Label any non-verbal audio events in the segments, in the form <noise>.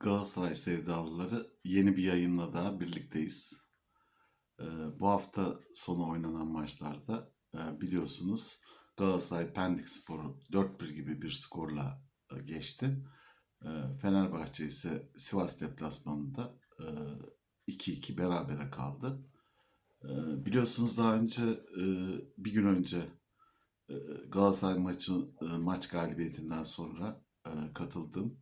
Galatasaray sevdalıları yeni bir yayınla daha birlikteyiz. Ee, bu hafta sonu oynanan maçlarda e, biliyorsunuz Galatasaray Pendik Sporu 4-1 gibi bir skorla e, geçti. E, Fenerbahçe ise Sivas deplasmanında e, 2-2 berabere kaldı. E, biliyorsunuz daha önce e, bir gün önce e, Galatasaray maçı e, maç galibiyetinden sonra e, katıldım.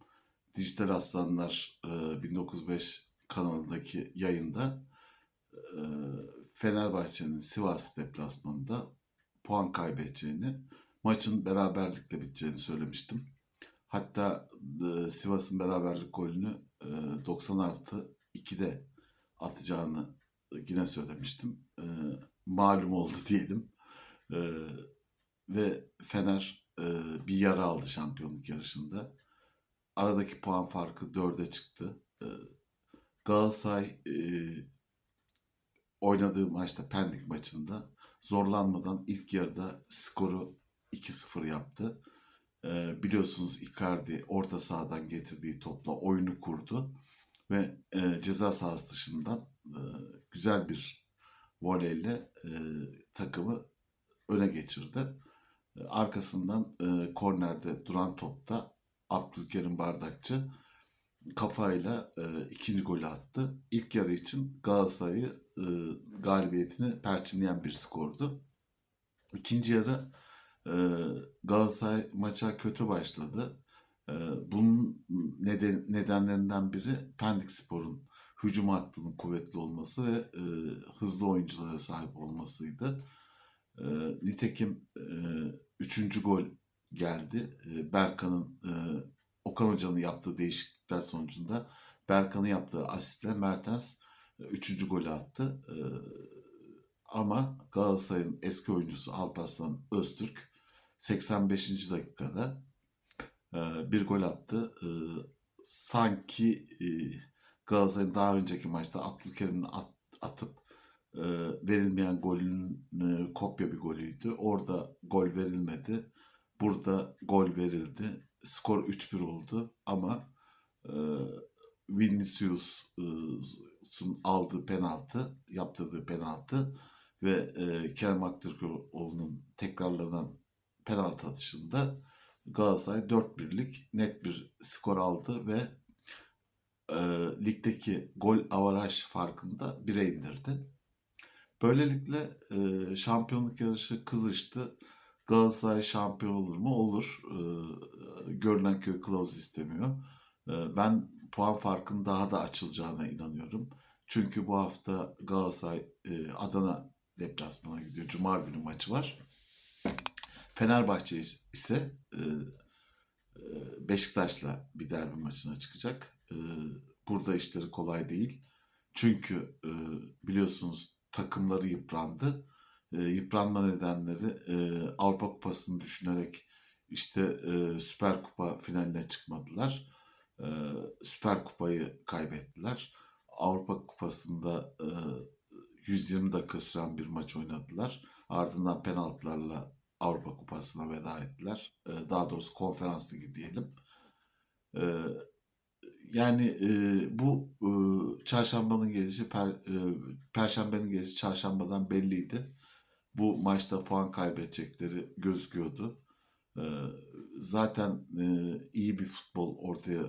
Dijital Aslanlar e, 1905 kanalındaki yayında e, Fenerbahçe'nin Sivas deplasmanında puan kaybedeceğini, maçın beraberlikle biteceğini söylemiştim. Hatta e, Sivas'ın beraberlik golünü e, 90 artı 2'de atacağını yine söylemiştim. E, malum oldu <laughs> diyelim. Ve Fener bir yara aldı şampiyonluk yarışında. Aradaki puan farkı 4'e çıktı. E, Galatasaray e, oynadığı maçta Pendik maçında zorlanmadan ilk yarıda skoru 2-0 yaptı. E, biliyorsunuz Icardi orta sahadan getirdiği topla oyunu kurdu ve e, ceza sahası dışından e, güzel bir voleyle e, takımı öne geçirdi. Arkasından e, kornerde duran topta Abdülkerim Bardakçı kafayla e, ikinci golü attı. İlk yarı için Galatasaray'ı e, galibiyetini perçinleyen bir skordu. İkinci yarı e, Galatasaray maça kötü başladı. E, bunun neden, nedenlerinden biri Pendik Spor'un hücum hattının kuvvetli olması ve e, hızlı oyunculara sahip olmasıydı. E, nitekim e, üçüncü gol geldi. E, Berkan'ın e, Okan Hoca'nın yaptığı değişiklikler sonucunda Berkan'ın yaptığı asistle Mertens e, üçüncü golü attı. E, ama Galatasaray'ın eski oyuncusu Alparslan Öztürk 85. dakikada e, bir gol attı. E, sanki e, Galatasaray'ın daha önceki maçta Abdülkerim'in at, atıp e, verilmeyen golün e, kopya bir golüydü. Orada gol verilmedi. Burada gol verildi. Skor 3-1 oldu ama e, Vinicius'un aldığı penaltı, yaptırdığı penaltı ve e, Kerem Aktürkoğlu'nun tekrarlanan penaltı atışında Galatasaray 4-1'lik net bir skor aldı ve e, ligdeki gol avaraj farkında 1'e indirdi. Böylelikle e, şampiyonluk yarışı kızıştı. Galatasaray şampiyon olur mu? Olur. E, görünen köy kılavuz istemiyor. E, ben puan farkının daha da açılacağına inanıyorum. Çünkü bu hafta Galatasaray e, Adana deplasmana gidiyor. Cuma günü maçı var. Fenerbahçe ise e, e, Beşiktaş'la bir derbi maçına çıkacak. E, burada işleri kolay değil. Çünkü e, biliyorsunuz takımları yıprandı. E, yıpranma nedenleri e, Avrupa Kupası'nı düşünerek işte e, Süper Kupa finaline çıkmadılar. E, Süper Kupayı kaybettiler. Avrupa Kupası'nda e, 120 dakika süren bir maç oynadılar. Ardından penaltılarla Avrupa Kupası'na veda ettiler. E, daha doğrusu konferans ligi diyelim. E, yani e, bu e, çarşambanın gelişi per, e, perşembenin gelişi çarşambadan belliydi. Bu maçta puan kaybedecekleri gözüküyordu. E, zaten e, iyi bir futbol ortaya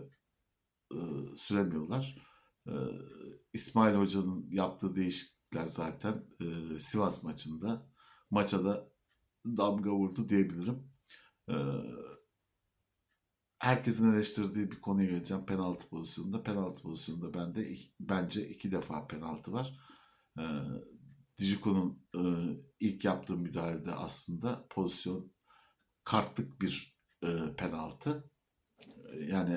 e, süremiyorlar. E, İsmail Hoca'nın yaptığı değişiklikler zaten e, Sivas maçında maça da damga vurdu diyebilirim. E, herkesin eleştirdiği bir konuya geleceğim. Penaltı pozisyonunda. Penaltı pozisyonunda bende bence iki defa penaltı var. Dijiko'nun e, ilk yaptığı müdahalede aslında pozisyon kartlık bir e, penaltı. Yani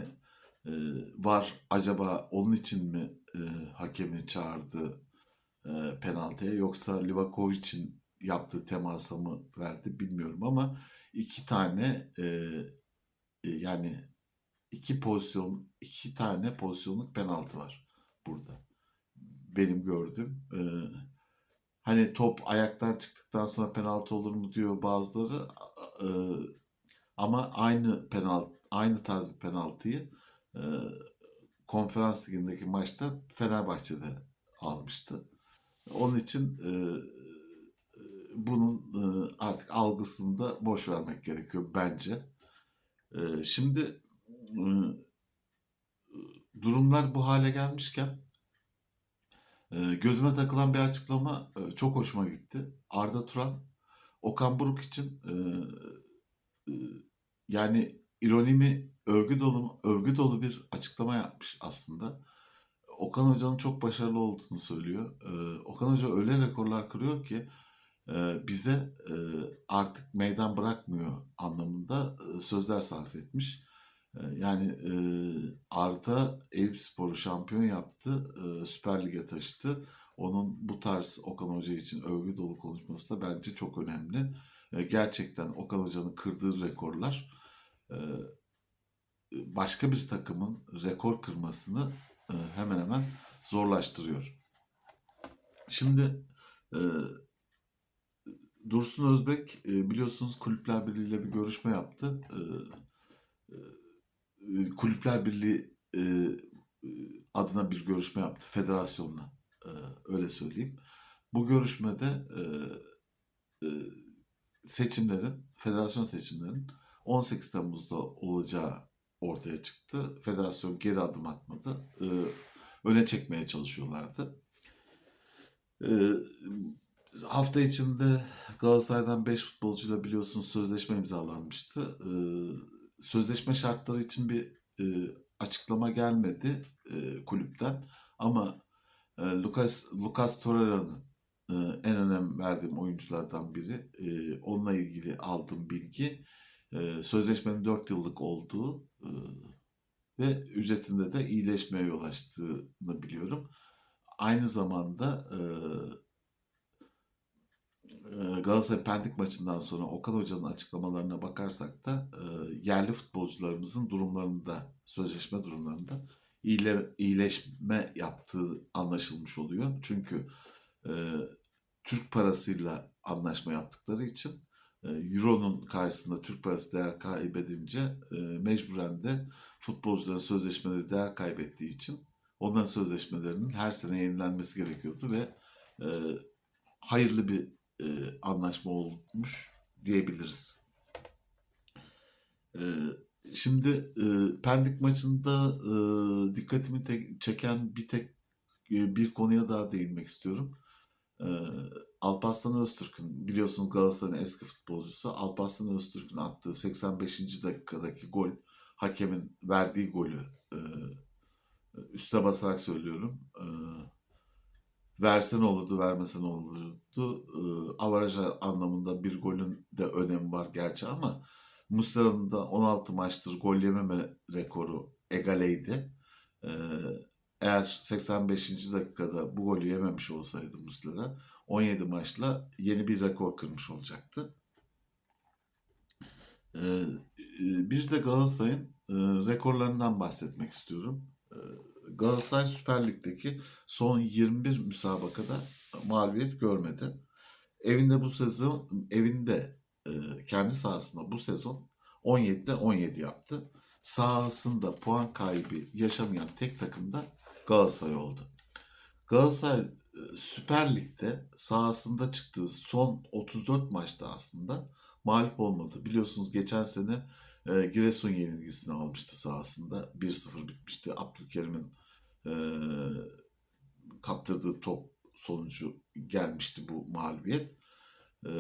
e, var acaba onun için mi e, hakemi çağırdı e, penaltıya yoksa Livakovic'in yaptığı temasa mı verdi bilmiyorum ama iki tane e, e, yani iki pozisyon iki tane pozisyonluk penaltı var burada. Benim gördüğüm e, hani top ayaktan çıktıktan sonra penaltı olur mu diyor bazıları e, ama aynı penaltı aynı tarz bir penaltıyı e, konferans ligindeki maçta Fenerbahçe'de almıştı. Onun için e, bunun artık algısını da boş vermek gerekiyor bence. Şimdi durumlar bu hale gelmişken gözüme takılan bir açıklama e, çok hoşuma gitti. Arda Turan, Okan Buruk için e, e, yani ironi mi, övgü dolu övgü dolu bir açıklama yapmış aslında. Okan Hoca'nın çok başarılı olduğunu söylüyor. Okan Hoca öyle rekorlar kırıyor ki bize artık meydan bırakmıyor anlamında sözler sarf etmiş. E, yani e, Arda Eyüpspor'u şampiyon yaptı, e, Süper Lig'e taşıdı. Onun bu tarz Okan Hoca için övgü dolu konuşması da bence çok önemli. E, gerçekten Okan Hoca'nın kırdığı rekorlar e, başka bir takımın rekor kırmasını e, hemen hemen zorlaştırıyor. Şimdi e, Dursun Özbek e, biliyorsunuz Kulüpler Birliği ile bir görüşme yaptı. E, e, Kulüpler Birliği e, e, adına bir görüşme yaptı federasyonla e, öyle söyleyeyim. Bu görüşmede e, e, seçimlerin, federasyon seçimlerinin 18 Temmuz'da olacağı ortaya çıktı. Federasyon geri adım atmadı. E, öne çekmeye çalışıyorlardı. E, hafta içinde Galatasaray'dan 5 futbolcuyla biliyorsunuz sözleşme imzalanmıştı. E, sözleşme şartları için bir e, açıklama gelmedi e, kulüpten. Ama e, Lucas Lucas Torreira'nın en önem verdiğim oyunculardan biri. E, onunla ilgili aldığım bilgi sözleşmenin 4 yıllık olduğu ve ücretinde de iyileşmeye yol açtığını biliyorum. Aynı zamanda e, Galatasaray Pendik maçından sonra Okan Hoca'nın açıklamalarına bakarsak da e, yerli futbolcularımızın durumlarında, sözleşme durumlarında iyile, iyileşme yaptığı anlaşılmış oluyor. Çünkü e, Türk parasıyla anlaşma yaptıkları için e, Euro'nun karşısında Türk parası değer kaybedince mecburen de futbolcuların sözleşmeleri değer kaybettiği için onların sözleşmelerinin her sene yenilenmesi gerekiyordu ve hayırlı bir e, anlaşma olmuş diyebiliriz. E, şimdi e, Pendik maçında e, dikkatimi te- çeken bir tek e, bir konuya daha değinmek istiyorum. E, Alparslan Öztürk'ün biliyorsunuz Galatasaray'ın eski futbolcusu Alparslan Öztürk'ün attığı 85. dakikadaki gol hakemin verdiği golü e, üste basarak söylüyorum. E, versen olurdu, vermesen olurdu. E, avaraj anlamında bir golün de önemi var gerçi ama Muslera'nın da 16 maçtır gol yememe rekoru egaleydi. E, eğer 85. dakikada bu golü yememiş olsaydı Muslera 17 maçla yeni bir rekor kırmış olacaktı. Ee, bir de Galatasaray'ın e, rekorlarından bahsetmek istiyorum. Ee, Galatasaray Süper Lig'deki son 21 müsabakada mağlubiyet görmedi. Evinde bu sezon, evinde e, kendi sahasında bu sezon 17'de 17 yaptı. Sahasında puan kaybı yaşamayan tek takım da Galatasaray oldu. Galatasaray e, Süper Lig'de sahasında çıktığı son 34 maçta aslında mağlup olmadı. Biliyorsunuz geçen sene e, Giresun yenilgisini almıştı sahasında. 1-0 bitmişti. Abdülkerim'in e, kaptırdığı top sonucu gelmişti bu mağlubiyet. E,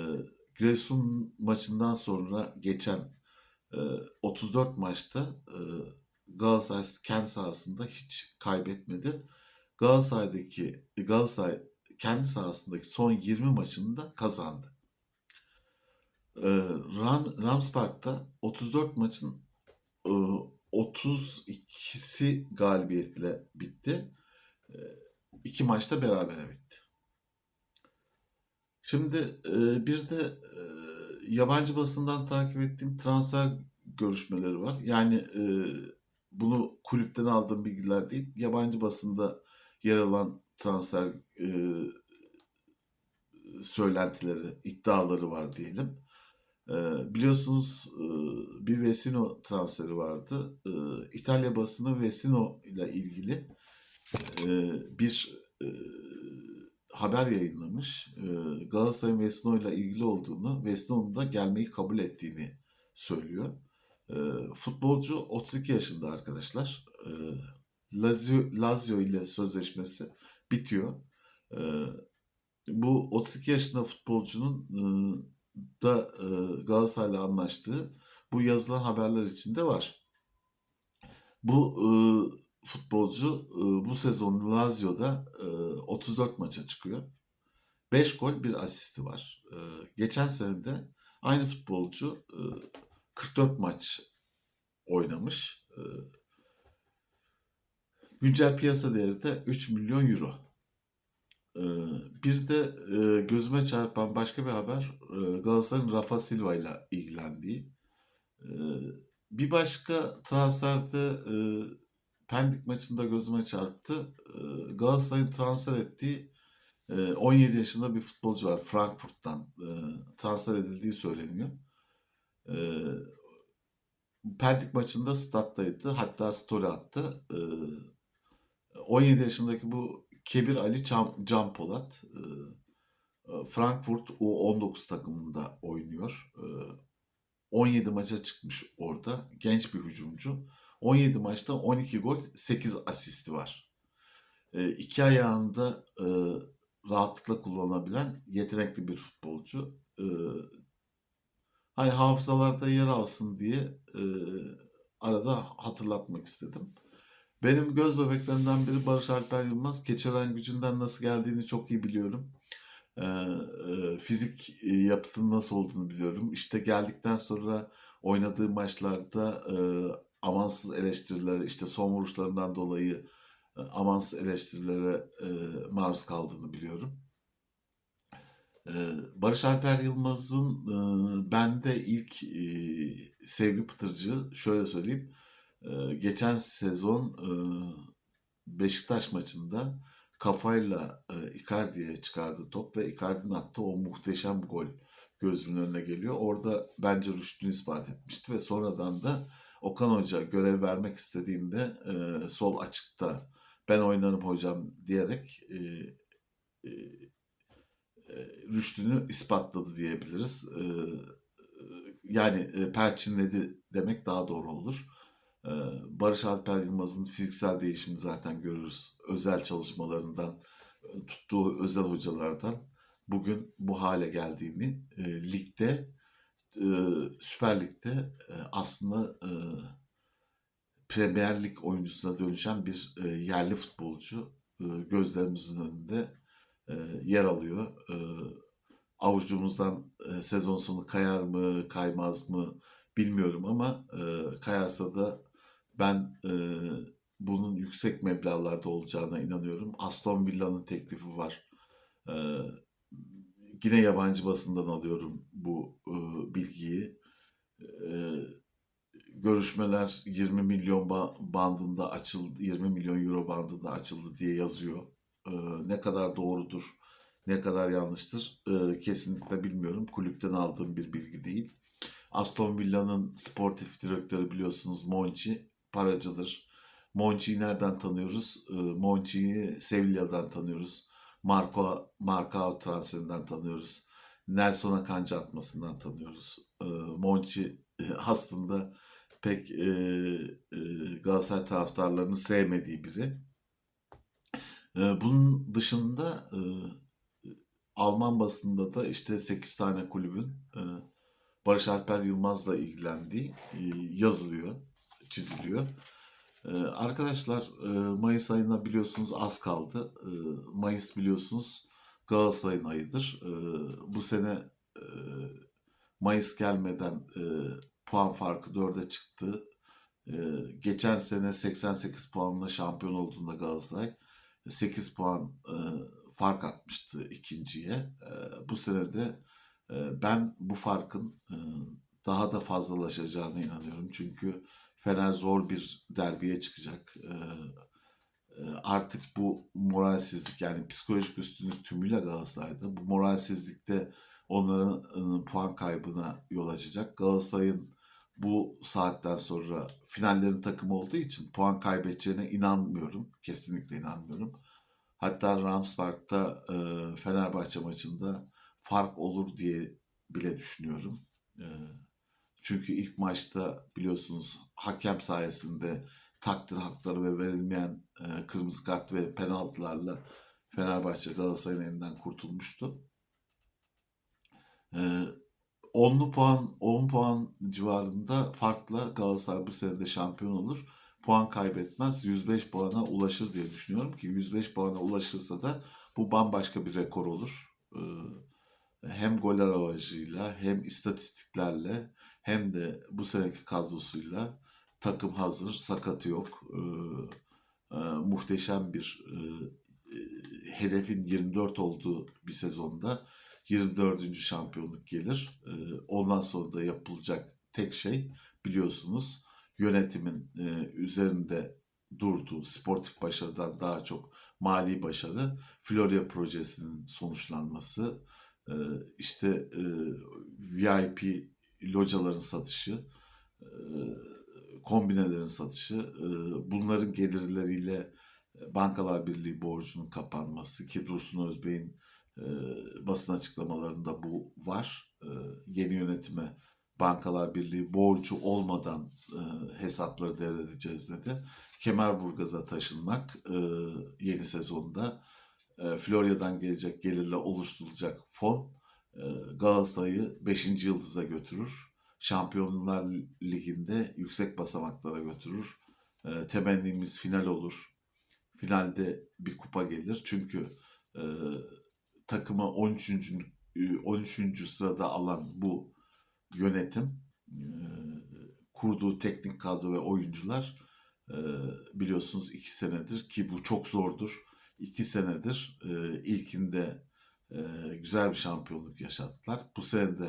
Giresun maçından sonra geçen e, 34 maçta e, Galatasaray kendi sahasında hiç kaybetmedi. Galatasaray'daki Galatasaray kendi sahasındaki son 20 maçında kazandı. Ee, Ram, Ramspark'ta 34 maçın e, 32'si galibiyetle bitti. E, iki maçta berabere bitti. Şimdi e, bir de e, yabancı basından takip ettiğim transfer görüşmeleri var. Yani e, bunu kulüpten aldığım bilgiler değil, yabancı basında yer alan transfer söylentileri, iddiaları var diyelim. E, biliyorsunuz e, bir Vesino transferi vardı. E, İtalya basını Vesino ile ilgili e, bir e, haber yayınlamış. E, Galatasaray'ın Vesino ile ilgili olduğunu, Vesino'nun da gelmeyi kabul ettiğini söylüyor. Futbolcu 32 yaşında arkadaşlar. Lazio, Lazio ile sözleşmesi bitiyor. Bu 32 yaşında futbolcunun da e, Galatasaray'la anlaştığı bu yazılan haberler içinde var. Bu e, futbolcu e, bu sezon Lazio'da e, 34 maça çıkıyor. 5 gol, 1 asisti var. E, geçen sene de aynı futbolcu e, 44 maç oynamış. E, güncel piyasa değeri de 3 milyon euro. E, bir de e, gözüme çarpan başka bir haber e, Galatasaray'ın Rafa Silva ile ilgilendiği. E, bir başka transferde e, Pendik maçında gözüme çarptı. E, Galatasaray'ın transfer ettiği e, 17 yaşında bir futbolcu var Frankfurt'tan transfer edildiği söyleniyor. Pendik maçında stat'taydı. Hatta story attı. E, 17 yaşındaki bu Kebir Ali Can, Can Polat e, e, Frankfurt U19 takımında oynuyor. E, 17 maça çıkmış orada. Genç bir hücumcu. 17 maçta 12 gol, 8 asisti var. E, iki ayağında e, rahatlıkla kullanabilen yetenekli bir futbolcu. E, hani hafızalarda yer alsın diye e, arada hatırlatmak istedim. Benim göz bebeklerimden biri Barış Alper Yılmaz. Keçören gücünden nasıl geldiğini çok iyi biliyorum. Ee, e, fizik e, yapısının nasıl olduğunu biliyorum. İşte geldikten sonra oynadığı maçlarda e, amansız eleştirilere, işte son vuruşlarından dolayı e, amansız eleştirilere e, maruz kaldığını biliyorum. E, Barış Alper Yılmaz'ın e, bende ilk e, sevgi pıtırcığı şöyle söyleyeyim. E, geçen sezon e, Beşiktaş maçında kafayla e, Icardi'ye çıkardı top ve Icardi'nin attığı o muhteşem gol gözümün önüne geliyor. Orada bence rüştünü ispat etmişti ve sonradan da Okan Hoca görev vermek istediğinde e, sol açıkta ben oynarım hocam diyerek e, e, e, rüştünü ispatladı diyebiliriz. E, yani e, perçinledi demek daha doğru olur. E, Barış Alper Yılmaz'ın fiziksel değişimi zaten görürüz. Özel çalışmalarından, tuttuğu özel hocalardan bugün bu hale geldiğini e, ligde e, Süper Lig'de e, aslında e, Premier Lig oyuncusuna dönüşen bir e, yerli futbolcu gözlerimizin önünde yer alıyor. Avucumuzdan sezon sonu kayar mı, kaymaz mı bilmiyorum ama kayarsa da ben e, bunun yüksek meblağlarda olacağına inanıyorum. Aston Villa'nın teklifi var. E, yine yabancı basından alıyorum bu e, bilgiyi. E, görüşmeler 20 milyon ba- bandında açıldı, 20 milyon euro bandında açıldı diye yazıyor. E, ne kadar doğrudur, ne kadar yanlıştır e, kesinlikle bilmiyorum. Kulüpten aldığım bir bilgi değil. Aston Villa'nın sportif direktörü biliyorsunuz Monchi paracıdır. Monchi'yi nereden tanıyoruz? E, Monchi'yi Sevilla'dan tanıyoruz. Marco Marcao transferinden tanıyoruz. Nelson Akancı atmasından tanıyoruz. E, Monchi <laughs> aslında pek e, e, Galatasaray taraftarlarını sevmediği biri. E, bunun dışında e, Alman basında da işte 8 tane kulübün Barış Alper Yılmaz'la ilgilendiği yazılıyor, çiziliyor. Ee, arkadaşlar e, Mayıs ayına biliyorsunuz az kaldı. Ee, Mayıs biliyorsunuz Galatasaray'ın ayıdır. Ee, bu sene e, Mayıs gelmeden e, puan farkı 4'e çıktı. Geçen sene 88 puanla şampiyon olduğunda Galatasaray 8 puan fark atmıştı ikinciye. Bu sene de ben bu farkın daha da fazlalaşacağına inanıyorum. Çünkü Fener zor bir derbiye çıkacak. Ee, e, artık bu moralsizlik yani psikolojik üstünlük tümüyle Galatasaray'da. Bu moralsizlikte onların e, puan kaybına yol açacak. Galatasaray'ın bu saatten sonra finallerin takımı olduğu için puan kaybedeceğine inanmıyorum. Kesinlikle inanmıyorum. Hatta Ramspark'ta e, Fenerbahçe maçında fark olur diye bile düşünüyorum. E, çünkü ilk maçta biliyorsunuz hakem sayesinde takdir hakları ve verilmeyen e, kırmızı kart ve penaltılarla Fenerbahçe Galatasaray'ın elinden kurtulmuştu. E, 10'lu puan 10 puan civarında farkla Galatasaray bu sene de şampiyon olur. Puan kaybetmez. 105 puana ulaşır diye düşünüyorum ki 105 puana ulaşırsa da bu bambaşka bir rekor olur. Ee, hem goller avarajıyla hem istatistiklerle hem de bu seneki kadrosuyla takım hazır, sakatı yok. Ee, e, muhteşem bir e, e, hedefin 24 olduğu bir sezonda 24. şampiyonluk gelir. Ee, ondan sonra da yapılacak tek şey biliyorsunuz yönetimin e, üzerinde durduğu sportif başarıdan daha çok mali başarı, Florya projesinin sonuçlanması, e, işte e, VIP locaların satışı, e, kombinelerin satışı, e, bunların gelirleriyle Bankalar Birliği borcunun kapanması ki Dursun Özbey'in basın açıklamalarında bu var. Yeni yönetime Bankalar Birliği borcu olmadan hesapları devredeceğiz dedi. Kemerburgaz'a taşınmak yeni sezonda e, Florya'dan gelecek gelirle oluşturulacak fon e, Galatasaray'ı 5. yıldıza götürür. Şampiyonlar Ligi'nde yüksek basamaklara götürür. E, temennimiz final olur. Finalde bir kupa gelir. Çünkü takımı 13. e, 13. sırada alan bu yönetim, e, kurduğu teknik kadro ve oyuncular e, biliyorsunuz iki senedir ki bu çok zordur. İki senedir e, ilkinde e, güzel bir şampiyonluk yaşattılar. Bu sene de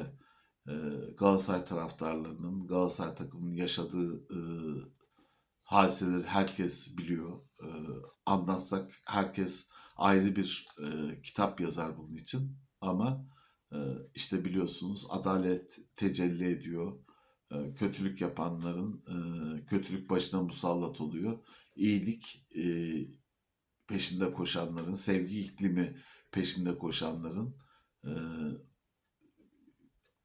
e, Galatasaray taraftarlarının, Galatasaray takımının yaşadığı e, hadiseleri herkes biliyor. E, anlatsak herkes ayrı bir e, kitap yazar bunun için. Ama e, işte biliyorsunuz adalet tecelli ediyor. E, kötülük yapanların e, kötülük başına musallat oluyor. İyilik e, peşinde koşanların, sevgi iklimi peşinde koşanların e,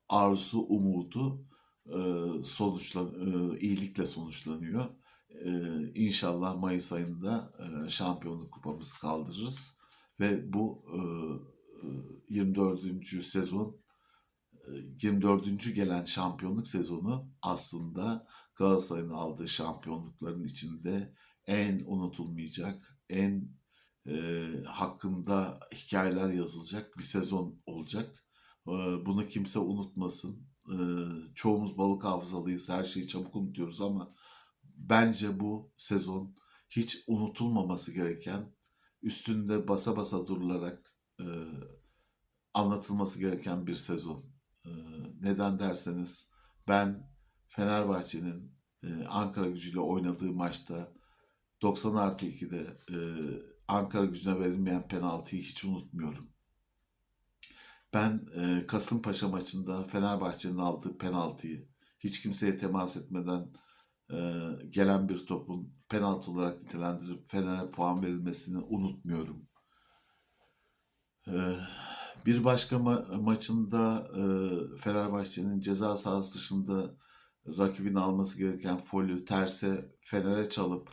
arzusu, umudu e, sonuçlan, e, iyilikle sonuçlanıyor. E, inşallah Mayıs ayında e, şampiyonluk kupamızı kaldırırız ve bu e, 24. sezon e, 24. gelen şampiyonluk sezonu aslında Galatasaray'ın aldığı şampiyonlukların içinde en unutulmayacak, en e, hakkında hikayeler yazılacak bir sezon olacak. E, bunu kimse unutmasın. E, çoğumuz balık hafızalıyız, her şeyi çabuk unutuyoruz ama bence bu sezon hiç unutulmaması gereken, üstünde basa basa durularak e, anlatılması gereken bir sezon. E, neden derseniz ben Fenerbahçe'nin e, Ankara gücüyle oynadığı maçta 90 artı 2'de e, Ankara gücüne verilmeyen penaltıyı hiç unutmuyorum. Ben e, Kasımpaşa maçında Fenerbahçe'nin aldığı penaltıyı hiç kimseye temas etmeden e, gelen bir topun penaltı olarak nitelendirip Fener'e puan verilmesini unutmuyorum. E, bir başka ma- maçında e, Fenerbahçe'nin ceza sahası dışında rakibin alması gereken folü terse Fener'e çalıp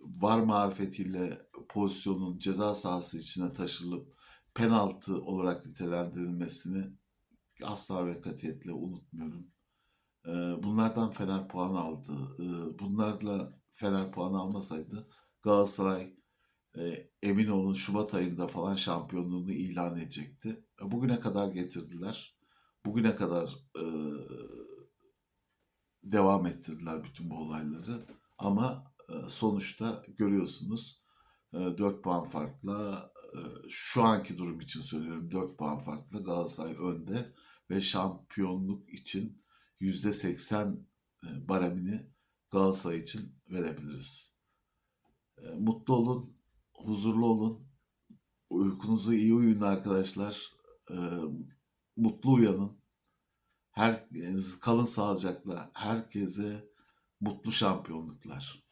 var marifetiyle pozisyonun ceza sahası içine taşırılıp penaltı olarak nitelendirilmesini asla ve katiyetle unutmuyorum. E, bunlardan Fener puan aldı. E, bunlarla Fener puan almasaydı Galatasaray e, emin olun Şubat ayında falan şampiyonluğunu ilan edecekti. E, bugüne kadar getirdiler. Bugüne kadar e, devam ettirdiler bütün bu olayları. Ama sonuçta görüyorsunuz e, 4 puan farkla e, şu anki durum için söylüyorum 4 puan farkla Galatasaray önde ve şampiyonluk için %80 e, baremini Galatasaray için verebiliriz. E, Mutlu olun, huzurlu olun, uykunuzu iyi uyuyun arkadaşlar. E, mutlu uyanın. Her kalın sağlıcakla. Herkese mutlu şampiyonluklar.